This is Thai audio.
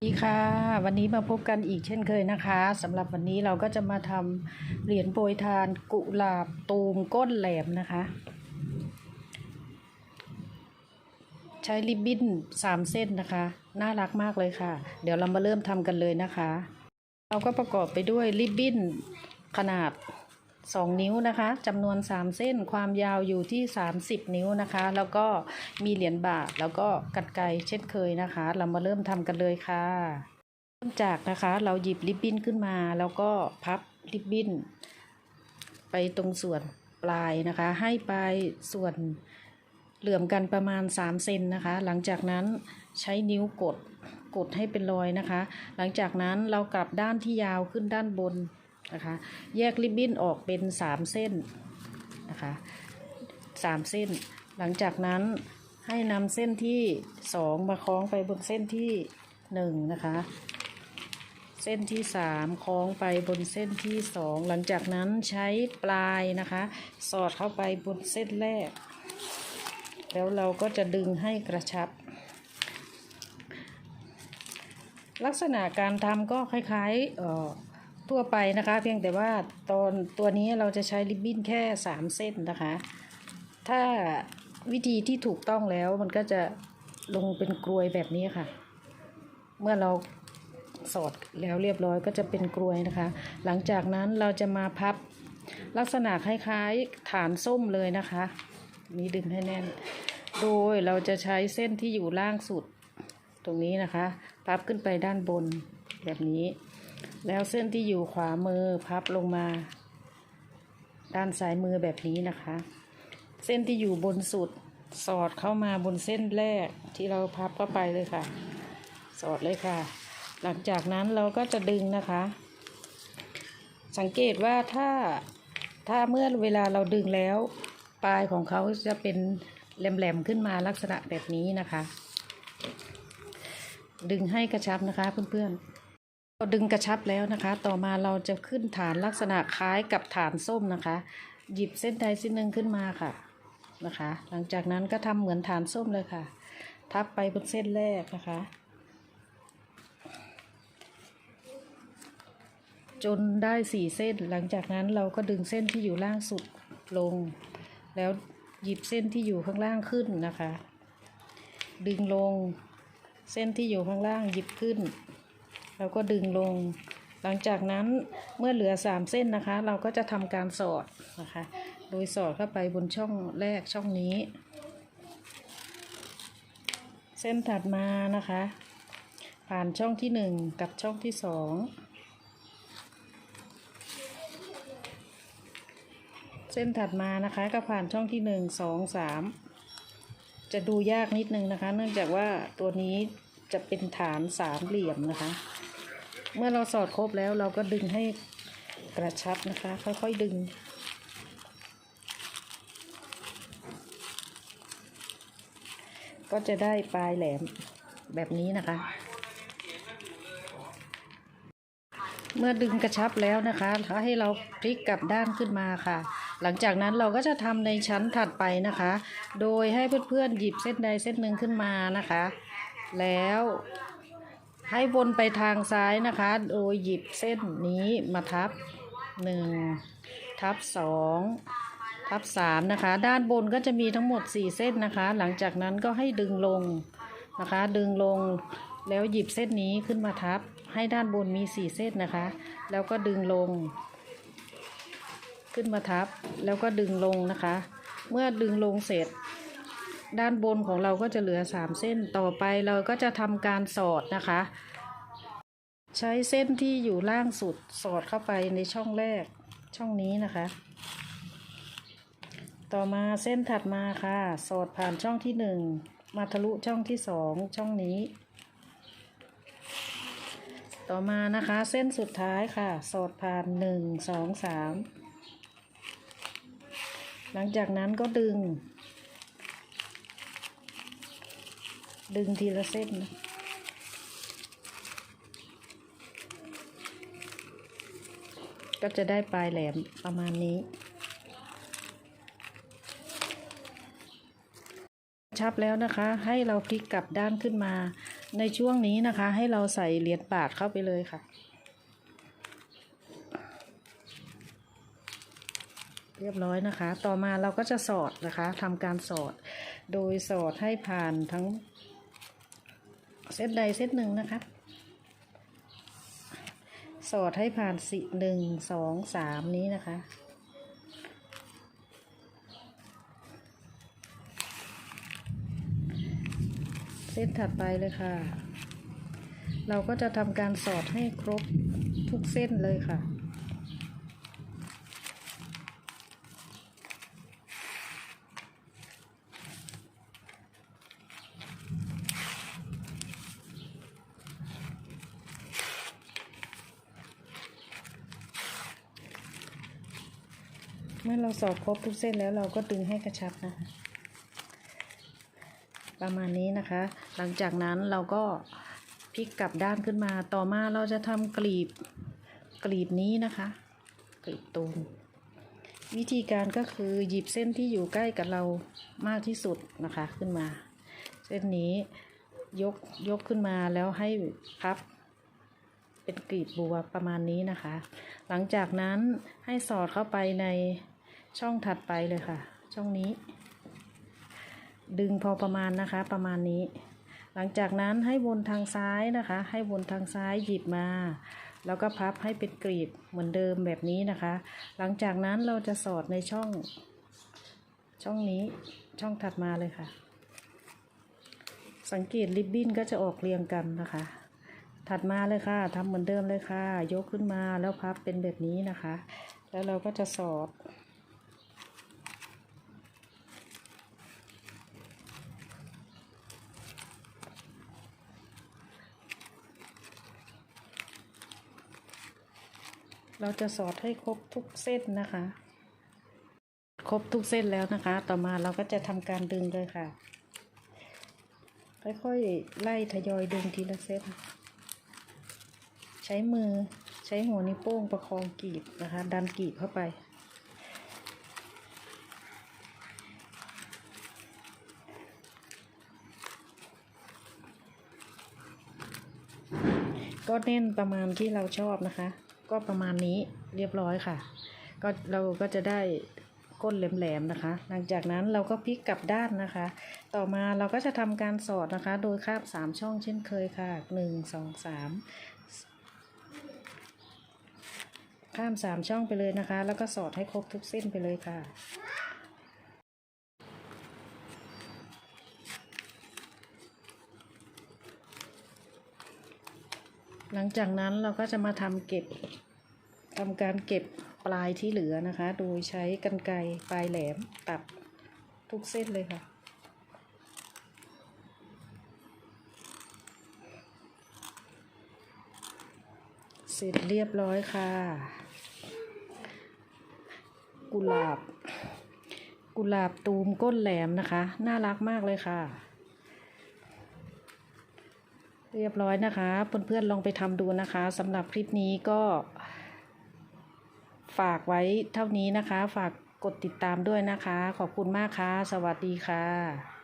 สวัสดีค่ะ วันนี้มาพบกันอีกเช่นเคยนะคะสำหรับวันนี้เราก็จะมาทำเหรียญโปรยทานกุหลาบตูมก้นแหลมนะคะ ใช้ริบบิ้นสามเส้นนะคะ น่ารักมากเลยค่ะ เดี๋ยวเรามาเริ่มทำกันเลยนะคะ เราก็ประกอบไปด้วยริบบิ้นขนาด 2 นิ้วนะคะจำนวน 3 เส้นความยาวอยู่ที่ 30 นิ้วนะคะ แล้วก็มีเหรียญบาทแล้วก็กัดไกเช่นเคยนะคะ เรามาเริ่มทำกันเลยค่ะ เริ่มจากนะคะเราหยิบริบบิ้นขึ้นมา แล้วก็พับริบบิ้น ไปตรงส่วนปลายนะคะ ให้ปลายส่วนเหลื่อมกันประมาณ 3 เซนนะคะ หลังจากนั้นใช้นิ้วกดกดให้เป็นรอยนะคะ หลังจากนั้นเรากลับด้านที่ยาวขึ้นด้านบน นะคะ แยกริบบิ้นออกเป็น3เส้นนะคะ3เส้น หลังจากนั้นให้นำเส้นที่2มาคล้องไปบนเส้นที่1นะคะเส้นที่3คล้องไปบนเส้นที่2หลังจากนั้นใช้ปลายนะคะ สอดเข้าไปบนเส้นแรก แล้วเราก็จะดึงให้กระชับ ลักษณะการทำก็คล้ายๆเอ่อ ทั่วไปนะคะ เพียงแต่ว่าตอนตัวนี้เราจะใช้ริบบิ้นแค่ 3 เส้นนะคะ ถ้าวิธีที่ถูกต้องแล้วมันก็จะลงเป็นกรวยแบบนี้ค่ะ เมื่อเราสอดแล้วเรียบร้อยก็จะเป็นกรวยนะคะ หลังจากนั้นเราจะมาพับลักษณะคล้ายๆฐานส้มเลยนะคะ นี่ดึงให้แน่น โดยเราจะใช้เส้นที่อยู่ล่างสุดตรงนี้นะคะ พับขึ้นไปด้านบนแบบนี้ แล้วเส้นที่อยู่ขวามือพับลงมา ด้านซ้ายมือแบบนี้นะคะ เส้นที่อยู่บนสุดสอดเข้ามาบนเส้นแรกที่เราพับเข้าไปเลยค่ะ สอดเลยค่ะ หลังจากนั้นเราก็จะดึงนะคะ สังเกตว่าถ้าถ้าเมื่อเวลาเราดึงแล้ว ปลายของเขาจะเป็นแหลมๆขึ้นมาลักษณะแบบนี้นะคะ ดึงให้กระชับนะคะเพื่อนๆ เราดึงกระชับแล้วนะคะ ต่อมาเราจะขึ้นฐานลักษณะคล้ายกับฐานส้มนะคะ หยิบเส้นใดเส้นหนึ่งขึ้นมาค่ะนะคะ หลังจากนั้นก็ทำเหมือนฐานส้มเลยค่ะ ทับไปบนเส้นแรกนะคะ จนได้สี่เส้น หลังจากนั้นเราก็ดึงเส้นที่อยู่ล่างสุดลง แล้วหยิบเส้นที่อยู่ข้างล่างขึ้นนะคะ ดึงลง เส้นที่อยู่ข้างล่างหยิบขึ้น แล้วก็ดึงลง หลังจากนั้นเมื่อเหลือสามเส้นนะคะ เราก็จะทำการสอดนะคะ โดยสอดเข้าไปบนช่องแรกช่องนี้ เส้นถัดมานะคะ ผ่านช่องที่หนึ่งกับช่องที่สองเส้นถัดมานะคะก็ผ่านช่องที่หนึ่งสองสามจะดูยากนิดนึงนะคะ เนื่องจากว่าตัวนี้ จะเป็นฐานสามเหลี่ยมนะคะ เมื่อเราสอดครบแล้วเราก็ดึงให้กระชับนะคะ ค่อยๆดึง ก็จะได้ปลายแหลมแบบนี้นะคะ เมื่อดึงกระชับแล้วนะคะให้เราพลิกกลับด้านขึ้นมาค่ะหลังจากนั้นเราก็จะทำในชั้นถัดไปนะคะ โดยให้เพื่อนๆหยิบเส้นใดเส้นหนึ่งขึ้นมานะคะ แล้วให้วนไปทางซ้ายนะคะ โดยหยิบเส้นนี้มาทับหนึ่งทับสองทับสามนะคะ ด้านบนก็จะมีทั้งหมดสี่เส้นนะคะ หลังจากนั้นก็ให้ดึงลงนะคะ ดึงลงแล้วหยิบเส้นนี้ขึ้นมาทับ ให้ด้านบนมีสี่เส้นนะคะ แล้วก็ดึงลง ขึ้นมาทับ แล้วก็ดึงลงนะคะ เมื่อดึงลงเสร็จ ด้านบนของเราก็จะเหลือสามเส้นต่อไปเราก็จะทำการสอดนะคะ ใช้เส้นที่อยู่ล่างสุดสอดเข้าไปในช่องแรกช่องนี้นะคะ ต่อมาเส้นถัดมาค่ะ สอดผ่านช่องที่หนึ่งมาทะลุช่องที่สองช่องนี้ ต่อมานะคะ เส้นสุดท้ายค่ะ สอดผ่านหนึ่งสองสามหลังจากนั้นก็ดึง ดึงทีละเส้นนะก็จะได้ปลายแหลมประมาณนี้ ชับแล้วนะคะ ให้เราพลิกกลับด้านขึ้นมา ในช่วงนี้นะคะ ให้เราใส่เหรียญบาทเข้าไปเลยค่ะ เรียบร้อยนะคะ ต่อมาเราก็จะสอดนะคะทำการสอด โดยสอดให้ผ่านทั้ง เส้นใดเส้นหนึ่งนะคะสอดให้ผ่านสิหนึ่งสองสามนี้นะคะเส้นถัดไปเลยค่ะ เราก็จะทำการสอดให้ครบทุกเส้นเลยค่ะ มื่อเราสอดครบทุกเส้นแล้วเราก็ดึงให้กระชับนะคะ ประมาณนี้นะคะ หลังจากนั้นเราก็พลิกกลับด้านขึ้นมา ต่อมาเราจะทำกลีบกลีบนี้นะคะ กลีบตูมวิธีการก็คือหยิบเส้นที่อยู่ใกล้กับเรามากที่สุดนะคะขึ้นมา เส้นนี้ยกยกขึ้นมาแล้วให้พับ เป็นกลีบบัวประมาณนี้นะคะ หลังจากนั้นให้สอดเข้าไปใน ช่องถัดไปเลยค่ะ ช่องนี้ ดึงพอประมาณนะคะ ประมาณนี้ หลังจากนั้นให้วนทางซ้ายนะคะ ให้วนทางซ้ายหยิบมา แล้วก็พับให้เป็นกรีบเหมือนเดิมแบบนี้นะคะ หลังจากนั้นเราจะสอดในช่อง ช่องนี้ช่องถัดมาเลยค่ะ สังเกตริบบิ้นก็จะออกเรียงกันนะคะถัดมาเลยค่ะทำเหมือนเดิมเลยค่ะ ยกขึ้นมาแล้วพับเป็นแบบนี้นะคะ แล้วเราก็จะสอด เราจะสอดให้ครบทุกเส้นนะคะ ครบทุกเส้นแล้วนะคะ ต่อมาเราก็จะทำการดึงเลยค่ะ ค่อยๆไล่ทยอยดึงทีละเส้น ใช้มือใช้หัวนิ้วโป้งประคองกรีบนะคะ ดันกรีบเข้าไปก็เน้นประมาณที่เราชอบนะคะ ก็ประมาณนี้เรียบร้อยค่ะ ก็เราก็จะได้ก้นแหลมๆนะคะ หลังจากนั้นเราก็พลิกกลับด้านนะคะ ต่อมาเราก็จะทำการสอดนะคะ โดยคาบสามช่องเช่นเคยค่ะหนึ่งสองสามข้ามสามช่องไปเลยนะคะ แล้วก็สอดให้ครบทุกเส้นไปเลยค่ะหลังจากนั้นเราก็จะมาทำเก็บ ทำการเก็บปลายที่เหลือนะคะ โดยใช้กรรไกรปลายแหลมตัดทุกเส้นเลยค่ะ เสร็จเรียบร้อยค่ะ กุหลาบ กุหลาบตูมก้นแหลมนะคะ น่ารักมากเลยค่ะเรียบร้อยนะคะ เพื่อนๆลองไปทำดูนะคะสำหรับคลิปนี้ก็ ฝากไว้เท่านี้นะคะ ฝากกดติดตามด้วยนะคะ ขอบคุณมากค่ะ สวัสดีค่ะ